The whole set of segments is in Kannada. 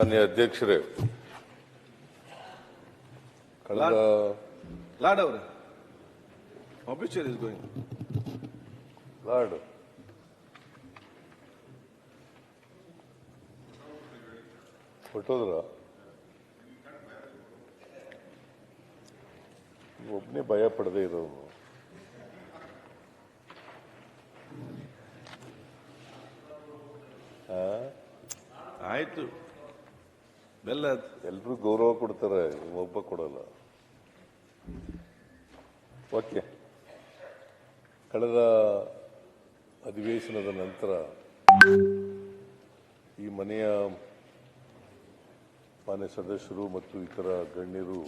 ಮಾನ್ಯ ಅಧ್ಯಕ್ಷರೇ ಕಳೆದ ಲಾಡ್ ಅವರೇ ಆಫೀಸರ್ ಇಸ್ ಗೋಯಿಂಗ್ ಲಾರ್ಡ್ ಹೊಟ್ಟೋದ್ರ ಒಬ್ಬನೇ ಭಯ ಪಡದೇ ಇರೋನು ಆಯ್ತು. ಬೆಲ್ಲ ಎಲ್ಲರೂ ಗೌರವ ಕೊಡ್ತಾರೆ, ಒಬ್ಬ ಕೊಡಲ್ಲ. ಓಕೆ. ಕಳೆದ ಅಧಿವೇಶನದ ನಂತರ ಈ ಮನೆಯ ಮಾನ್ಯ ಸದಸ್ಯರು ಮತ್ತು ಇತರ ಗಣ್ಯರು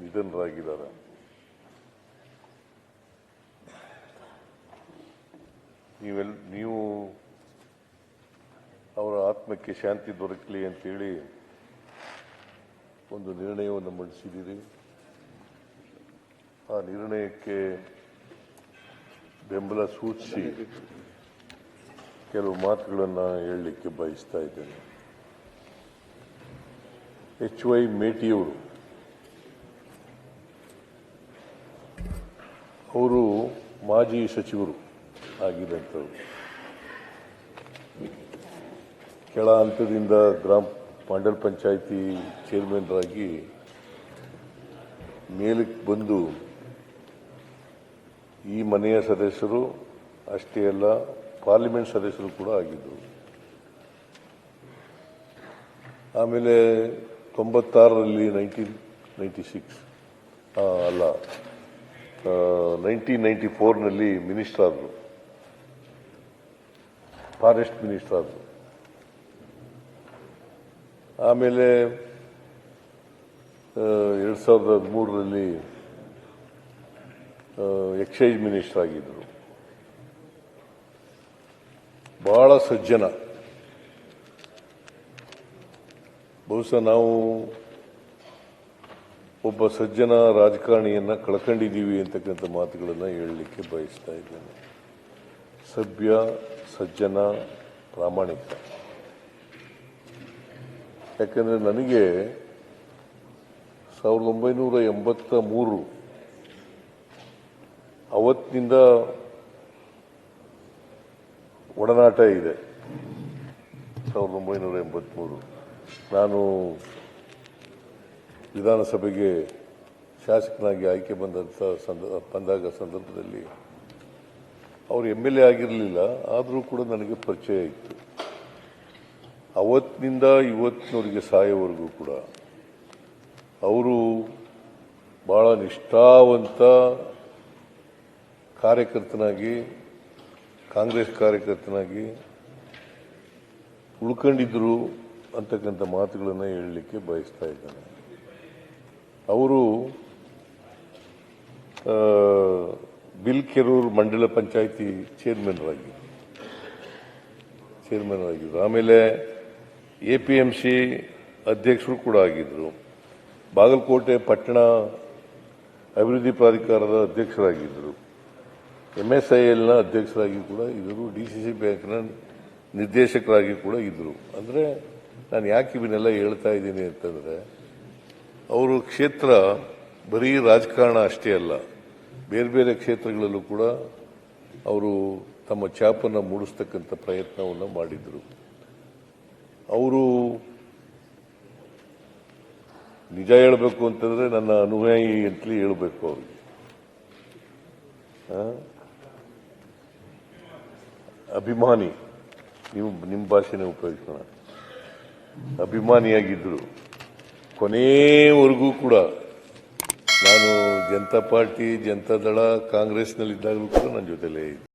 ನಿಧನರಾಗಿದ್ದಾರೆ. ನೀವೆಲ್, ನೀವು ಅವರ ಆತ್ಮಕ್ಕೆ ಶಾಂತಿ ದೊರಕಲಿ ಅಂತೇಳಿ ಒಂದು ನಿರ್ಣಯವನ್ನು ಮಂಡಿಸಿದ್ದೀರಿ. ಆ ನಿರ್ಣಯಕ್ಕೆ ಬೆಂಬಲ ಸೂಚಿಸಿ ಕೆಲವು ಮಾತುಗಳನ್ನು ಹೇಳಲಿಕ್ಕೆ ಬಯಸ್ತಾ ಇದ್ದೇನೆ. ಎಚ್ ವೈ ಮೇಟಿಯವರು ಅವರು ಮಾಜಿ ಸಚಿವರು ಆಗಿದ್ದಂಥವ್ರು. ಕೆಳ ಹಂತದಿಂದ ಗ್ರಾಮ ಪಾಂಡಲ್ ಪಂಚಾಯಿತಿ ಚೇರ್ಮನ್ರಾಗಿ ಮೇಲಕ್ಕೆ ಬಂದು ಈ ಮನೆಯ ಸದಸ್ಯರು, ಅಷ್ಟೇ ಅಲ್ಲ ಪಾರ್ಲಿಮೆಂಟ್ ಸದಸ್ಯರು ಕೂಡ ಆಗಿದ್ದರು. ಆಮೇಲೆ ತೊಂಬತ್ತಾರರಲ್ಲಿ ನೈನ್ಟೀನ್ ನೈಂಟಿ ಸಿಕ್ಸ್ ಅಲ್ಲ ನೈನ್ಟೀನ್ ನೈಂಟಿ ಫೋರ್ನಲ್ಲಿ ಮಿನಿಸ್ಟರ್ ಆದರು. ಫಾರೆಸ್ಟ್ ಮಿನಿಸ್ಟರ್ ಆದರು. ಆಮೇಲೆ ಎರಡು ಸಾವಿರದ ಹದಿಮೂರರಲ್ಲಿ ಎಕ್ಸೈಸ್ ಮಿನಿಸ್ಟರ್ ಆಗಿದ್ದರು ಬಹಳ ಸಜ್ಜನ. ಬಹುಶಃ ನಾವು ಒಬ್ಬ ಸಜ್ಜನ ರಾಜಕಾರಣಿಯನ್ನ ಕಳ್ಕೊಂಡಿದ್ದೀವಿ ಅಂತಕ್ಕಂಥ ಮಾತುಗಳನ್ನು ಹೇಳಲಿಕ್ಕೆ ಬಯಸ್ತಾ ಇದ್ದೇನೆ. ಸಭ್ಯ, ಸಜ್ಜನ, ಪ್ರಾಮಾಣಿಕ. ಯಾಕಂದ್ರೆ ನನಗೆ ಸಾವಿರದ ಒಂಬೈನೂರ ಎಂಬತ್ತ ಮೂರು ಅವತ್ತಿನಿಂದ ಒಡನಾಟ ಇದೆ. ಸಾವಿರದ ಒಂಬೈನೂರ ಎಂಬತ್ತ್ಮೂರು ನಾನು ವಿಧಾನಸಭೆಗೆ ಶಾಸಕನಾಗಿ ಆಯ್ಕೆ ಬಂದಂಥ ಸಂದ, ಬಂದಾಗ ಸಂದರ್ಭದಲ್ಲಿ, ಅವರು ಎಂ ಎಲ್ ಎ ಆಗಿರಲಿಲ್ಲ, ಆದರೂ ಕೂಡ ನನಗೆ ಪರಿಚಯ ಇತ್ತು. ಅವತ್ತಿನಿಂದ ಇವತ್ತಿನವರಿಗೆ ಸಾಯೋವರೆಗೂ ಕೂಡ ಅವರು ಬಹಳ ನಿಷ್ಠಾವಂತ ಕಾರ್ಯಕರ್ತನಾಗಿ, ಕಾಂಗ್ರೆಸ್ ಕಾರ್ಯಕರ್ತನಾಗಿ ಉಳ್ಕೊಂಡಿದ್ರು ಅಂತಕ್ಕಂಥ ಮಾತುಗಳನ್ನು ಹೇಳಲಿಕ್ಕೆ ಬಯಸ್ತಾ ಇದ್ದಾನೆ. ಅವರು ಬಿಲ್ ಬಿಲ್ಕೆರೂರು ಮಂಡಲ ಪಂಚಾಯಿತಿ ಚೇರ್ಮನ್ರಾಗಿ ಚೇರ್ಮನ್ ಆಗಿದ್ರು ಆಮೇಲೆ ಎ ಪಿ ಎಂ ಸಿ ಅಧ್ಯಕ್ಷರು ಕೂಡ ಆಗಿದ್ದರು ಬಾಗಲಕೋಟೆ ಪಟ್ಟಣ ಅಭಿವೃದ್ಧಿ ಪ್ರಾಧಿಕಾರದ ಅಧ್ಯಕ್ಷರಾಗಿದ್ದರು ಎಂ ಎಸ್ ಐ ಎಲ್ನ ಅಧ್ಯಕ್ಷರಾಗಿ ಕೂಡ ಇದ್ದರು. ಡಿ ಸಿ ಸಿ ಬ್ಯಾಂಕ್ನ ನಿರ್ದೇಶಕರಾಗಿ ಕೂಡ ಇದ್ದರು ಅಂದರೆ ನಾನು ಯಾಕೆ ಇವನ್ನೆಲ್ಲ ಹೇಳ್ತಾ ಇದ್ದೀನಿ ಅಂತಂದರೆ, ಅವರು ಕ್ಷೇತ್ರ ಬರೀ ರಾಜಕಾರಣ ಅಷ್ಟೇ ಅಲ್ಲ, ಬೇರೆ ಬೇರೆ ಕ್ಷೇತ್ರಗಳಲ್ಲೂ ಕೂಡ ಅವರು ತಮ್ಮ ಛಾಪನ್ನು ಮೂಡಿಸ್ತಕ್ಕಂಥ ಪ್ರಯತ್ನವನ್ನು ಮಾಡಿದರು. ಅವರು ನಿಜ ಹೇಳಬೇಕು ಅಂತಂದ್ರೆ ನನ್ನ ಅನುಯಾಯಿ ಅಂತಲೇ ಹೇಳಬೇಕು ಅವ್ರಿಗೆ? ಅಭಿಮಾನಿ. ನೀವು ನಿಮ್ಮ ಭಾಷೆನೇ ಉಪಯೋಗಿಸೋಣ. ಅಭಿಮಾನಿಯಾಗಿದ್ದರು. ಕೊನೆಯವರೆಗೂ ಕೂಡ ನಾನು ಜನತಾ ಪಾರ್ಟಿ, ಜನತಾ ದಳ, ಕಾಂಗ್ರೆಸ್ನಲ್ಲಿದ್ದಾಗಲೂ ಕೂಡ ನನ್ನ ಜೊತೆಲೇ ಇದ್ದೆ.